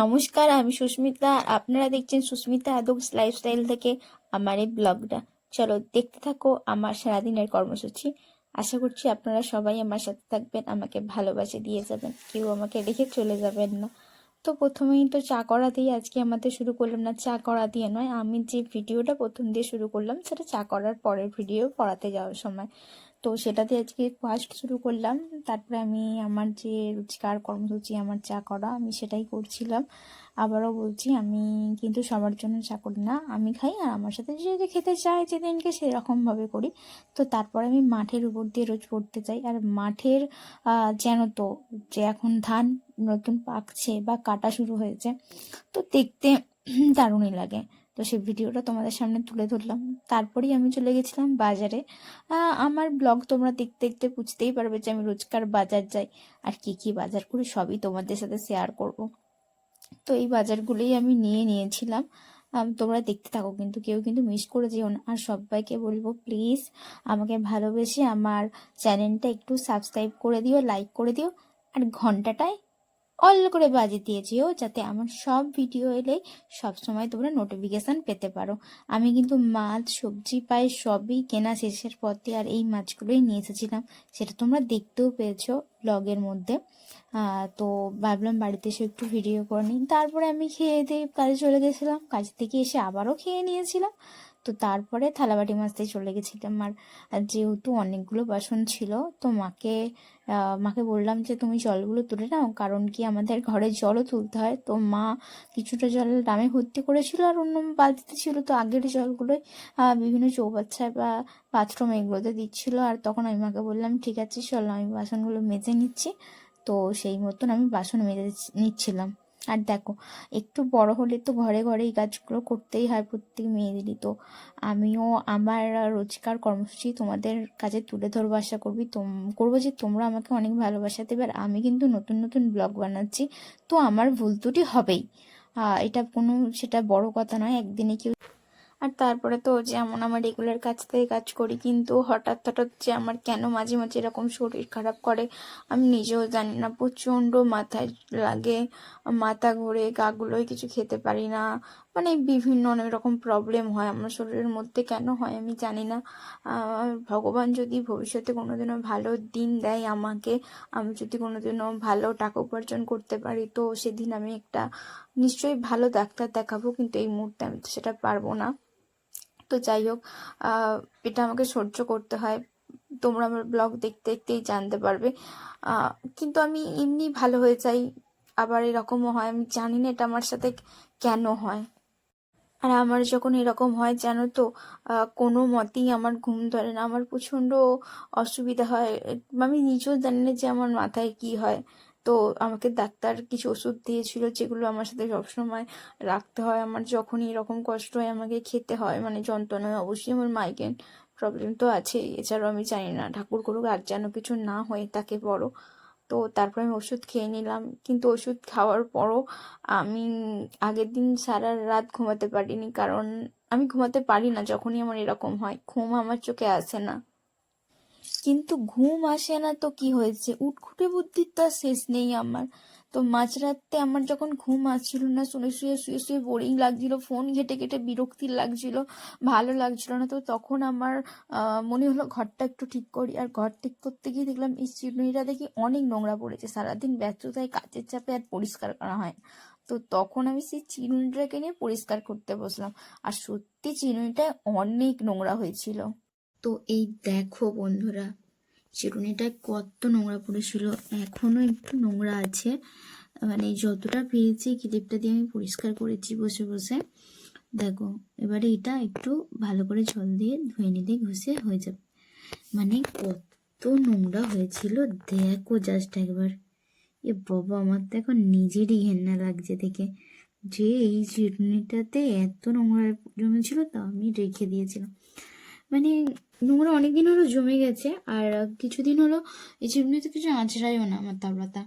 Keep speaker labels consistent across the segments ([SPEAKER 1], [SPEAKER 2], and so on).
[SPEAKER 1] নমস্কার, আমি সুস্মিতা। আপনারা দেখছেন সুস্মিতা আদর্শ লাইফস্টাইল থেকে আমার এই ব্লগটা চলো দেখতে থাকো আমার সারাদিনের কর্মসূচি। আশা করছি আপনারা সবাই আমার সাথে থাকবেন, আমাকে ভালোবাসে দিয়ে যাবেন। কেউ আমাকে রেখে চলে যাবেন না। তো প্রথমেই তো চা করা দিয়ে আজকে আমাদের শুরু করলাম না, চা করা দিয়ে নয়। আমি যে ভিডিওটা প্রথম দিয়ে শুরু করলাম, সেটা চা করার পরের ভিডিও পড়াতে যাওয়ার সময়। তো সেটাতে আজকে ফার্স্ট শুরু করলাম। তারপরে আমি আমার যে রোজকার কর্মসূচি, আমার চা করা, আমি সেটাই করছিলাম। আবারও বলছি, আমি কিন্তু সবার জন্য চা করি না, আমি খাই আর আমার সাথে যে যে খেতে চায়, যেদিনকে সেরকমভাবে করি। তো তারপরে আমি মাঠের উপর দিয়ে রোজ পড়তে চাই আর মাঠের যেন তো যে এখন ধান নতুন পাকছে বা কাটা শুরু হয়েছে, তো দেখতে দারুণই লাগে। তো সেই ভিডিওটা তোমাদের সামনে তুলে ধরলাম। তারপরেই আমি চলে গেছিলাম বাজারে। আমার ব্লগ তোমরা দেখতে দেখতে বুঝতেই পারবে যে আমি রোজকার বাজার যাই আর কি কি বাজার করি, সবই তোমাদের সাথে শেয়ার করব। তো এই বাজারগুলোই আমি নিয়ে নিয়েছিলাম। তোমরা দেখতে থাকো, কিন্তু কেউ কিন্তু মিস করে যেও না। আর সবাইকে বলব প্লিজ আমাকে ভালোবেসে আমার চ্যানেলটা একটু সাবস্ক্রাইব করে দিও লাইক করে দিও। আর ঘন্টাটায় অল করে বাজিয়ে দিয়েছিও যাতে আমার সব ভিডিও এলে সব সময় তোমরা নোটিফিকেশন পেতে পারো। আমি কিন্তু মাছ, সবজি পাই সবই কেনা শেষের পথে আর এই মাছগুলোই নিয়ে এসেছিলাম। সেটা তোমরা দেখতেও পেয়েছ ব্লগের মধ্যে। তো ভাবলাম বাড়িতে এসে একটু ভিডিও করে নিই। তারপরে আমি খেয়ে দিয়ে কাজে চলে গেছিলাম। কাজ থেকে এসে আবারও খেয়ে নিয়েছিলাম। তো তারপরে থালাবাটি মাজতে চলে গেছিলাম। আর যেহেতু অনেকগুলো বাসন ছিল, তো মাকে মাকে বললাম যে, তুমি জলগুলো তুলে নাও, কারণ কি আমাদের ঘরে জলও তুলতে হয়। তো মা কিছুটা জল ড্রামে ভর্তি করেছিল আর অন্য বালতিতে ছিল। তো আগের জলগুলোই বিভিন্ন চৌবাচ্চায় বা বাথরুম এগুলোতে দিচ্ছিল। আর তখন আমি মাকে বললাম, ঠিক আছে, চলো, আমি বাসনগুলো মেজে নিচ্ছি। তো সেই মতন আমি বাসন মেজে নিচ্ছিলাম। আর দেখো, একটু বড় হলে তো ঘরে ঘরে এই কাজগুলো করতেই হয় প্রত্যেক মেয়েদেরই। তো আমিও আমার রোজকার কর্মসূচি তোমাদের কাছে তুলে ধরবো, আশা করবি করব যে তোমরা আমাকে অনেক ভালোবাসা দেবে আর আমি কিন্তু নতুন নতুন ব্লগ বানাচ্ছি। তো আমার ভুল ত্রুটি হবেই। এটা কোনো, সেটা বড় কথা নয়, একদিনে কেউ আর তারপরে তো যেমন আমার রেগুলার কাজ থেকে কাজ করি, কিন্তু হঠাৎ হঠাৎ যে আমার কেন মাঝে মাঝে এরকম শরীর খারাপ করে, আমি নিজেও জানি না। প্রচণ্ড মাথায় লাগে, মাথা ঘুরে গাগুলোয় কিছু খেতে পারি না। মানে বিভিন্ন অনেক রকম প্রবলেম হয় আমার শরীরের মধ্যে। কেন হয় আমি জানি না। ভগবান যদি ভবিষ্যতে কোনোদিনও ভালো দিন দেয় আমাকে, আমি যদি কোনোদিনও ভালো টাকা উপার্জন করতে পারি, তো সেদিন আমি একটা নিশ্চয়ই ভালো ডাক্তার দেখাবো, কিন্তু এই মুহূর্তে আমি তো সেটা পারব না। তো যাই হোক এটা আমাকে সহ্য করতে হয়। তোমরা আমার ব্লগ দেখতে দেখতেই জানতে পারবে। কিন্তু আমি এমনি ভালো হয়ে যাই, আবার এরকমও হয়। আমি জানি না এটা আমার সাথে কেন হয়। আর আমার যখন এরকম হয়, জানো তো কোনো মতেই আমার ঘুম ধরে না। আমার প্রচণ্ড অসুবিধা হয়। আমি নিজেও জানি না যে আমার মাথায় কি হয়। তো আমাকে ডাক্তার কিছু ওষুধ দিয়েছিল যেগুলো আমার সাথে সবসময় রাখতে হয়। আমার যখনই এরকম কষ্ট হয়, আমাকে খেতে হয় মানে যন্ত্রণায় অবশ্যই আমার মাইগ্রেন প্রবলেম তো আছে এছাড়াও আমি জানি না, ঠাকুর করুক আর যেন কিছু না হয়ে তাকে বড়। তো তারপর আমি ওষুধ খেয়ে নিলাম। কিন্তু ওষুধ খাওয়ার পরও আমি আগের দিন সারা রাত ঘুমাতে পারিনি। কারণ আমি ঘুমাতে পারি না যখনই আমার এরকম হয়। ঘুম আমার চোখে আসে না। কিন্তু ঘুম আসে না তো কি হয়েছে? উটখুটে বুদ্ধির তো আর শেষ নেই আমার। তো মাঝরাতে আমার যখন ঘুম আসছিল না শুনে শুয়ে শুয়ে শুয়ে বোরিং লাগছিল ফোন ঘেটে ঘেটে বিরক্তি লাগছিল, ভালো লাগছিল না, তো তখন আমার মনে হলো ঘরটা একটু ঠিক করি। আর ঘর ঠিক করতে গিয়ে দেখলাম এই চিরুনিটা দেখি অনেক নোংরা পড়েছে, সারাদিন ব্যস্ততায়, কাজের চাপে আর পরিষ্কার করা হয় তো তখন আমি সেই চিরুনিটাকে নিয়ে পরিষ্কার করতে বসলাম। আর সত্যি চিরুনিটা অনেক নোংরা হয়েছিল। তো এই দেখো বন্ধুরা চিরুনিটায় কত নোংরা পড়েছিল এখনও একটু নোংরা আছে। মানে যতটা পেয়েছি ক্লিপটা দিয়ে আমি পরিষ্কার করেছি বসে বসে। দেখো, এবারে এটা একটু ভালো করে জল দিয়ে ধুয়ে নিলে ঘষে হয়ে যাবে। মানে কত নোংরা হয়েছিল, দেখো জাস্ট একবার। এ বাবা, আমার তো এখন নিজেরই ঘেন্না লাগছে দেখে। যে এই চিরুনিটাতে এত নোংরা জমেছিল, তা আমি রেখে দিয়েছিলাম। মানে নোংরা অনেকদিন হলো জমে গেছে আর কিছুদিন হলো এই চিমনিতে কিছু আঁচড়াইও না আমার তাবড়াতা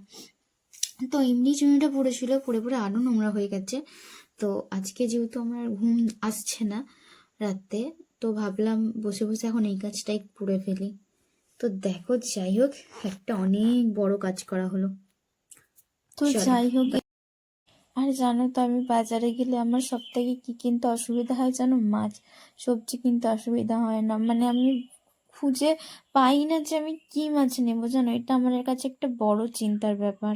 [SPEAKER 1] তো এমনি চিমনিটা পড়েছিল পড়ে পড়ে আরও নোংরা হয়ে গেছে। তো আজকে যেহেতু আমার ঘুম আসছে না রাতে তো ভাবলাম বসে বসে এখন এই কাজটাই করে ফেলি। তো দেখো যাই হোক একটা অনেক বড় কাজ করা হলো।
[SPEAKER 2] তো যাই হোক
[SPEAKER 1] আর জানো তো আমি বাজারে গেলে আমার সব থেকে কী কিনতে অসুবিধা হয় জানো? মাছ। সবজি কিনতে অসুবিধা হয় না। মানে আমি খুঁজে পাই না যে আমি কী মাছ নেব জানো? এটা আমার কাছে একটা বড় চিন্তার ব্যাপার।